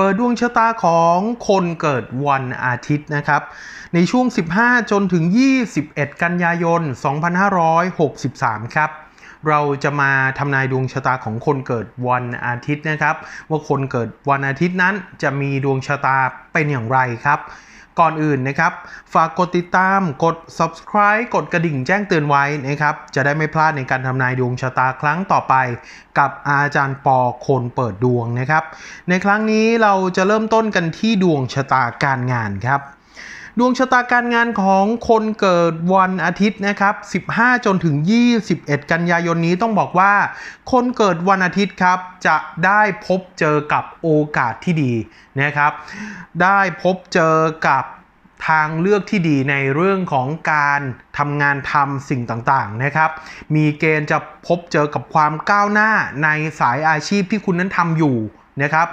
เปิดดวงชะตาของคนเกิดวันอาทิตย์นะครับ ในช่วง 15 จนถึง 21 กันยายน 2563 ครับ เราจะมาทำนายดวงชะตาของคนเกิดวันอาทิตย์นะครับ ว่าคนเกิดวันอาทิตย์นั้นจะมีดวงชะตาเป็นอย่างไรครับ ก่อนอื่นนะครับ ฝากกดติดตาม กด subscribe กดกระดิ่งแจ้งเตือนไว้นะครับ จะได้ไม่พลาดในการทำนายดวงชะตาครั้งต่อไป กับอาจารย์ปอคนเปิดดวงนะครับ ในครั้งนี้เราจะเริ่มต้นกันที่ดวงชะตาการงานครับ ดวงชะตาการงานของคนเกิดวันอาทิตย์นะครับ 15 จนถึง 21 กันยายนนี้ต้องบอกว่า คนเกิดวันอาทิตย์ครับ จะได้พบเจอกับโอกาสที่ดีนะครับ ได้พบเจอกับทางเลือกที่ดีในเรื่องของการทำงานทำสิ่งต่างๆนะครับ มีเกณฑ์จะพบเจอกับความก้าวหน้าในสายอาชีพที่คุณนั้นทำอยู่ นะครับ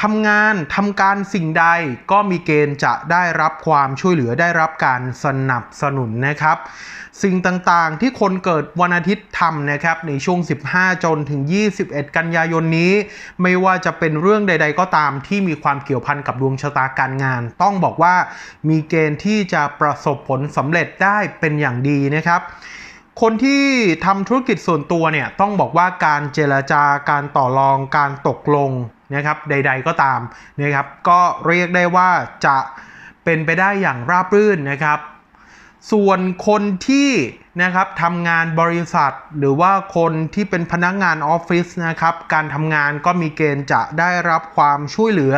ทำงานทำการสิ่งใดก็มีเกณฑ์จะได้รับความช่วยเหลือได้รับการสนับสนุนนะครับ สิ่งต่างๆที่คนเกิดวันอาทิตย์ทำนะครับในช่วง 15 จนถึง 21 กันยายนนี้ ไม่ว่าจะเป็นเรื่องใด ๆ ก็ตามที่มีความเกี่ยวพันกับดวงชะตาการงาน ต้องบอกว่ามีเกณฑ์ที่จะประสบผลสำเร็จได้เป็นอย่างดีนะครับคนที่ทำธุรกิจส่วนตัวเนี่ยต้องบอกว่าการเจรจาการต่อรองการตกลง นะครับใด ๆก็ตามนะครับก็เรียกได้ว่าจะเป็นไปได้อย่างราบรื่นนะครับ ส่วนคนที่นะครับทำงานบริษัท หรือว่าคนที่เป็นพนักงานออฟฟิศนะครับการทำงานก็มีเกณฑ์จะได้รับความช่วยเหลือ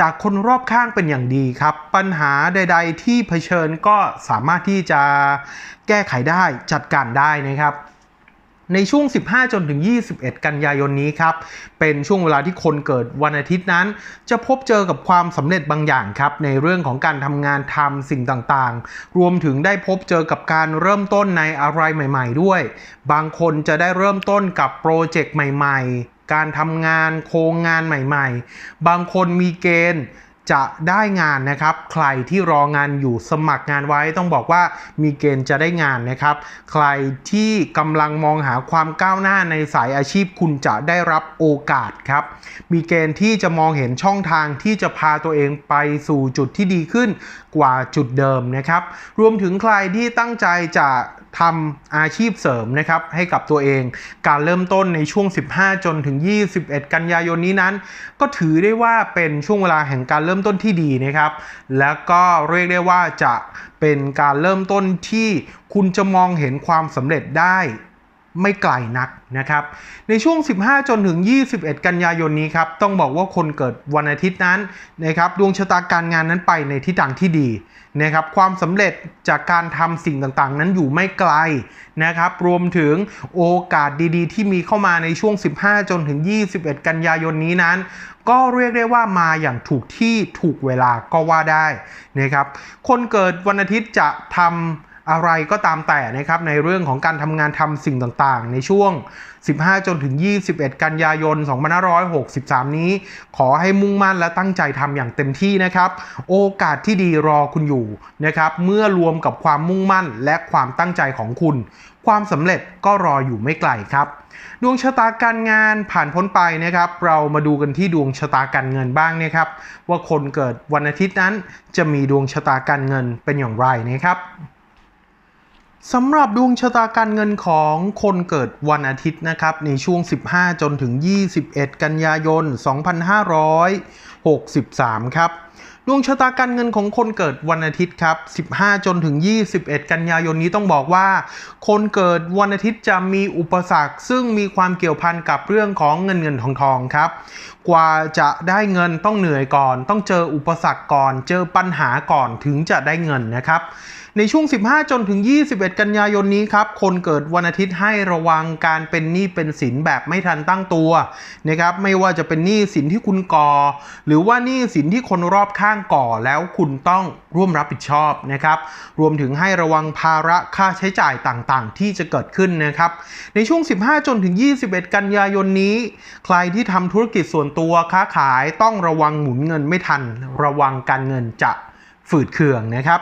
จากคนรอบข้างเป็นอย่างดีครับ ปัญหาใด ๆ ที่เผชิญก็สามารถที่จะแก้ไขได้จัดการได้นะครับ ในช่วง 15 จนถึง 21 กันยายนนี้ครับ เป็นช่วงเวลาที่คนเกิดวันอาทิตย์นั้น จะพบเจอกับความสำเร็จบางอย่างครับ ในเรื่องของการทำงานทำสิ่งต่างๆ รวมถึงได้พบเจอกับการเริ่มต้นในอะไรใหม่ ๆ ด้วย บางคนจะได้เริ่มต้นกับโปรเจกต์ใหม่ ๆ การทำงานโครงงานใหม่ ๆ บางคนมีเกณฑ์ จะได้งานนะครับ ใครที่รองานอยู่สมัครงานไว้ต้องบอกว่ามีเกณฑ์จะได้งานนะครับ ใครที่กำลังมองหาความก้าวหน้าในสายอาชีพคุณจะได้รับโอกาสครับ มีเกณฑ์ที่จะมองเห็นช่องทางที่จะพาตัวเองไปสู่จุดที่ดีขึ้นกว่าจุดเดิมนะครับ รวมถึงใครที่ตั้งใจจะ ทำอาชีพเสริมนะครับให้กับตัวเอง การเริ่มต้นในช่วง 15 จนถึง 21 กันยายนนี้นั้น ก็ถือได้ว่าเป็นช่วงเวลาแห่งการเริ่มต้นที่ดีนะครับ แล้วก็เรียกได้ว่าจะเป็นการเริ่มต้นที่คุณจะมองเห็นความสำเร็จได้ ไม่ไกลนักนะครับ ในช่วง 15 จนถึง 21 กันยายนนี้ครับ ต้องบอกว่าคนเกิดวันอาทิตย์นั้นนะครับดวงชะตาการงานนั้นไปในทิศทางที่ดีนะครับ ความสำเร็จจากการทำสิ่งต่างๆ นั้นอยู่ไม่ไกลนะครับ รวมถึงโอกาสดีๆ ที่มีเข้ามาในช่วง 15 จนถึง 21 กันยายนนี้นั้น ก็เรียกได้ว่ามาอย่างถูกที่ถูกเวลาก็ว่าได้นะครับ คนเกิดวันอาทิตย์จะทำ อะไรก็ตามแต่นะครับในเรื่องของการทำงานทำสิ่งต่างๆ ในช่วง 15 จนถึง 21 กันยายน 2563 นี้ ขอให้มุ่งมั่นและตั้งใจทำอย่างเต็มที่นะครับ โอกาสที่ดีรอคุณอยู่นะครับเมื่อรวมกับความมุ่งมั่นและความตั้งใจของคุณ ความสำเร็จก็รออยู่ไม่ไกลครับดวงชะตาการงานผ่านพ้นไปนะครับ เรามาดูกันที่ดวงชะตาการเงินบ้างนะครับ ว่าคนเกิดวันอาทิตย์นั้นจะมีดวงชะตาการเงินเป็นอย่างไรนะครับ สำหรับดวงชะตาการเงินของคนเกิดวันอาทิตย์นะครับ ในช่วง 15 จนถึง 21 กันยายน 2563 ครับ ดวงชะตาการเงินของคนเกิดวันอาทิตย์ครับ 15 จนถึง 21 กันยายนนี้ต้องบอกว่า คนเกิดวันอาทิตย์จะมีอุปสรรค ซึ่งมีความเกี่ยวพันกับเรื่องของเงินเงินทองทองครับ กว่าจะได้เงินต้องเหนื่อยก่อน ต้องเจออุปสรรคก่อน เจอปัญหาก่อนถึงจะได้เงินนะครับในช่วง 15 จนถึง 21 กันยายนนี้ครับ คนเกิดวันอาทิตย์ให้ระวังการเป็นหนี้เป็นสินแบบไม่ทันตั้งตัวนะครับ ไม่ว่าจะเป็นหนี้สินที่คุณก่อ หรือว่าหนี้สินที่คนรอบข้างก่อแล้วคุณต้องร่วมรับผิดชอบนะครับ รวมถึงให้ระวังภาระค่าใช้จ่ายต่างๆ ที่จะเกิดขึ้นนะครับ ในช่วง 15 จนถึง 21 กันยายนนี้ ใครที่ทำธุรกิจส่วนตัวค้าขายต้องระวังหมุนเงินไม่ทัน ระวังการเงินจะ ฝืดเคืองนะครับ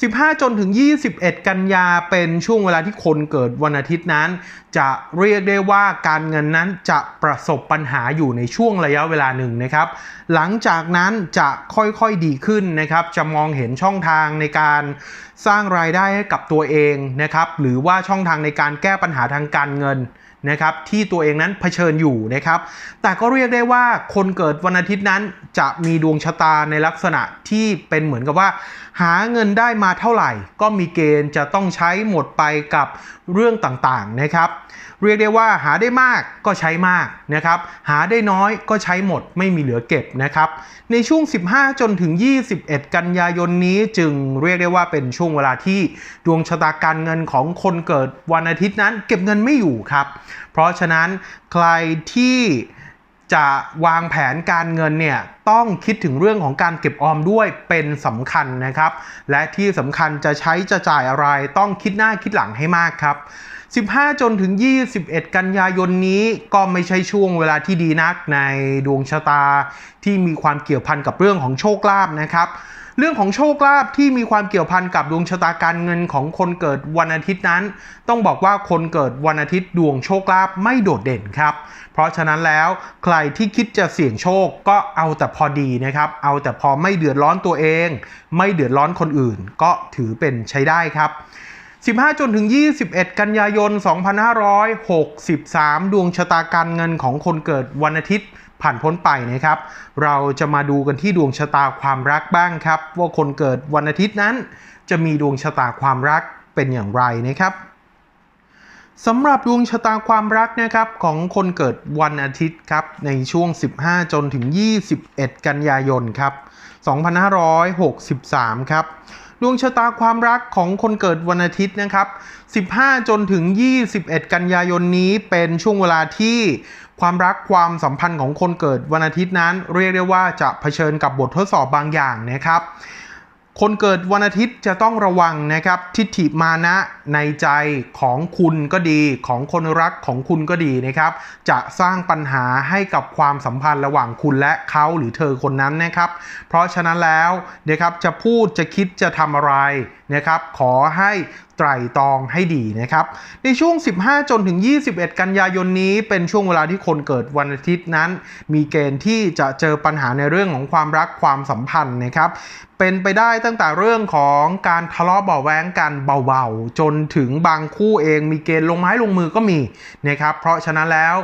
15 จนถึง 21 กันยาเป็นช่วงเวลาที่คนเกิดวันอาทิตย์นั้น จะเรียกได้ว่าการเงินนั้นจะประสบปัญหาอยู่ในช่วงระยะเวลาหนึ่งนะครับ หลังจากนั้นจะค่อยๆดีขึ้นนะครับ จะมองเห็นช่องทางในการสร้างรายได้ให้กับตัวเองนะครับ หรือว่าช่องทางในการแก้ปัญหาทางการเงิน นะครับที่ตัวเองนั้นเผชิญอยู่นะครับ แต่ก็เรียกได้ว่าคนเกิดวันอาทิตย์นั้นจะมีดวงชะตาในลักษณะที่เป็นเหมือนกับว่า หาเงินได้มาเท่าไหร่ ก็มีเกณฑ์จะต้องใช้หมดไปกับ เรื่องต่างๆนะครับ เรียกได้ว่าหาได้มากก็ใช้มากนะครับ หาได้น้อยก็ใช้หมดไม่มีเหลือเก็บนะครับ ในช่วง 15 จนถึง 21 กันยายนนี้จึงเรียกได้ว่าเป็นช่วงเวลาที่ดวงชะตาการเงินของคนเกิดวันอาทิตย์นั้น เก็บเงินไม่อยู่ครับ เพราะฉะนั้นใครที่ จะวางแผนการเงินเนี่ยต้องคิดถึงเรื่องของการเก็บออมด้วยเป็นสำคัญนะครับ และที่สำคัญจะใช้จะจ่ายอะไรต้องคิดหน้าคิดหลังให้มากครับ 15 จนถึง 21 กันยายนนี้ก็ไม่ใช่ช่วงเวลาที่ดีนักในดวงชะตาที่มีความเกี่ยวพันกับเรื่องของโชคลาภนะครับ เรื่องของโชคลาภที่มีความเกี่ยวพันกับดวงชะตาการเงินของคนเกิดวันอาทิตย์นั้น ต้องบอกว่าคนเกิดวันอาทิตย์ดวงโชคลาภไม่โดดเด่นครับ เพราะฉะนั้นแล้วใครที่คิดจะเสี่ยงโชคก็เอาแต่พอดีนะครับ เอาแต่พอไม่เดือดร้อนตัวเอง ไม่เดือดร้อนคนอื่น ก็ถือเป็นใช้ได้ครับ15 จนถึง 21 กันยายน 2563 ดวงชะตาการเงินของคนเกิดวันอาทิตย์ ผ่านพ้นไปนะครับ เราจะมาดูกันที่ดวงชะตาความรักบ้างครับ ว่าคนเกิดวันอาทิตย์นั้น จะมีดวงชะตาความรักเป็นอย่างไรนะครับสำหรับดวงชะตาความรักนะครับของคนเกิดวันอาทิตย์ครับในช่วง 15 จนถึง 21 กันยายนครับ 2563 ครับ ดวงชะตาความรักของคนเกิดวันอาทิตย์นะครับ 15 จนถึง 21 กันยายนนี้เป็นช่วงเวลาที่ความรักความสัมพันธ์ของคนเกิดวันอาทิตย์นั้น เรียกได้ว่าจะเผชิญกับบททดสอบบางอย่างนะครับ คนเกิดวันอาทิตย์จะต้องระวังนะครับทิฏฐิมานะในใจของคุณก็ดีของคนรักของคุณก็ดีนะครับ จะสร้างปัญหาให้กับความสัมพันธ์ระหว่างคุณและเขาหรือเธอคนนั้นนะครับ เพราะฉะนั้นแล้วนะครับจะพูดจะคิดจะทำอะไรนะครับ ขอให้ ไตรตรองให้ดีนะครับ ในช่วง 15 จนถึง 21 กันยายนนี้ เป็นช่วงเวลาที่คนเกิดวันอาทิตย์นั้น มีเกณฑ์ที่จะเจอปัญหาในเรื่องของความรักความสัมพันธ์นะครับเป็นไปได้ตั้งแต่เรื่องของการทะเลาะเบาแวงกันเบาๆ จนถึงบางคู่เองมีเกณฑ์ลงไม้ลงมือก็มีนะครับ เพราะฉะนั้นแล้ว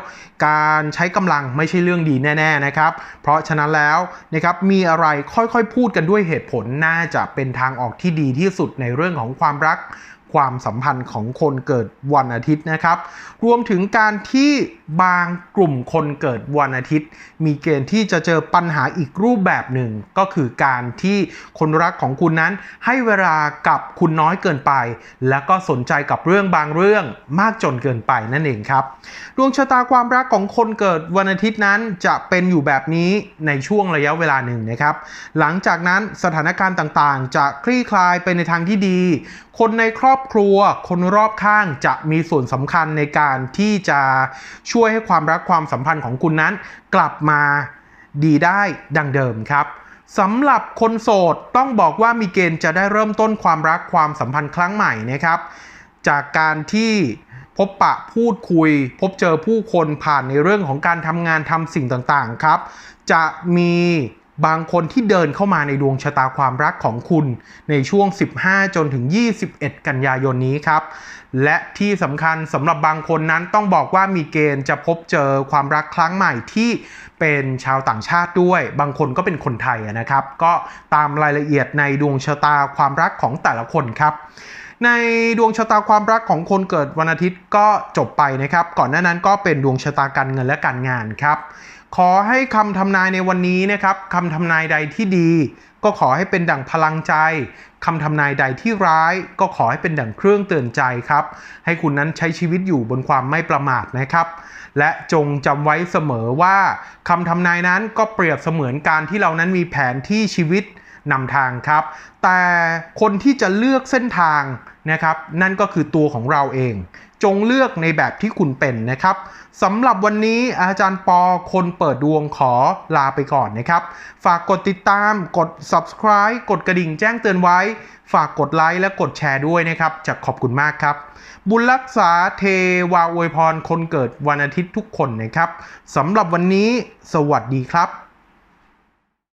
การใช้กำลังไม่ใช่เรื่องดีแน่ ๆนะครับ เพราะฉะนั้นแล้วนะครับมีอะไรค่อยๆพูดกันด้วยเหตุผลน่าจะเป็นทางออกที่ดีที่สุดในเรื่องของความรัก ความสัมพันธ์ของคนเกิดวันอาทิตย์นะครับ รวมถึงการที่บางกลุ่มคนเกิดวันอาทิตย์ มีเกณฑ์ที่จะเจอปัญหาอีกรูปแบบหนึ่ง ก็คือการที่คนรักของคุณนั้น ให้เวลากับคุณน้อยเกินไป แล้วก็สนใจกับเรื่องบางเรื่องมากจนเกินไปนั่นเองครับดวงชะตาความรักของคนเกิดวันอาทิตย์นั้นจะเป็นอยู่แบบนี้ในช่วงระยะเวลาหนึ่งนะครับ หลังจากนั้นสถานการณ์ต่างๆ จะคลี่คลายไปในทางที่ดี คนในครอบครัวคนรอบข้างจะมีส่วนสำคัญในการที่จะช่วยให้ความรักความสัมพันธ์ของคุณนั้น กลับมาดีได้ดังเดิมครับสำหรับคนโสดต้องบอกว่ามีเกณฑ์จะได้เริ่มต้นความรักความสัมพันธ์ครั้งใหม่นะครับ จากการที่พบปะพูดคุย พบเจอผู้คนผ่านในเรื่องของการทำงานทำสิ่งต่างๆครับ จะมี บางคนที่เดินเข้ามาในดวงชะตาความรักของคุณในช่วง 15 จนถึง 21 กันยายนนี้ครับ และที่สำคัญสำหรับบางคนนั้นต้องบอกว่ามีเกณฑ์จะพบเจอความรักครั้งใหม่ที่เป็นชาวต่างชาติด้วย บางคนก็เป็นคนไทยนะครับ ก็ตามรายละเอียดในดวงชะตาความรักของแต่ละคนครับในดวงชะตาความรักของคนเกิดวันอาทิตย์ก็จบไปนะครับ ก่อนหน้านั้นก็เป็นดวงชะตาการเงินและการงานครับ ขอให้คำทำนายในวันนี้นะครับคำทำนายใดที่ดี ก็ขอให้เป็นดั่งพลังใจคำทำนายใดที่ร้าย ก็ขอให้เป็นดั่งเครื่องเตือนใจครับ ให้คุณนั้นใช้ชีวิตอยู่บนความไม่ประมาทนะครับ และจงจำไว้เสมอว่าคำทำนายนั้นก็เปรียบเสมือนการที่เรานั้นมีแผนที่ชีวิตนำทางครับ แต่คนที่จะเลือกเส้นทางนะครับ นั่นก็คือตัวของเราเอง จงเลือกในแบบที่คุณเป็นนะครับสำหรับวันนี้อาจารย์ปอคนเปิดดวงขอลาไปก่อนนะครับ ฝากกดติดตามกด subscribe กดกระดิ่งแจ้งเตือนไว้ ฝากกดไลค์และกดแชร์ด้วยนะครับจะขอบคุณมากครับ บุญรักษาเทวาอวยพรคนเกิดวันอาทิตย์ทุกคนนะครับสำหรับวันนี้ สวัสดีครับ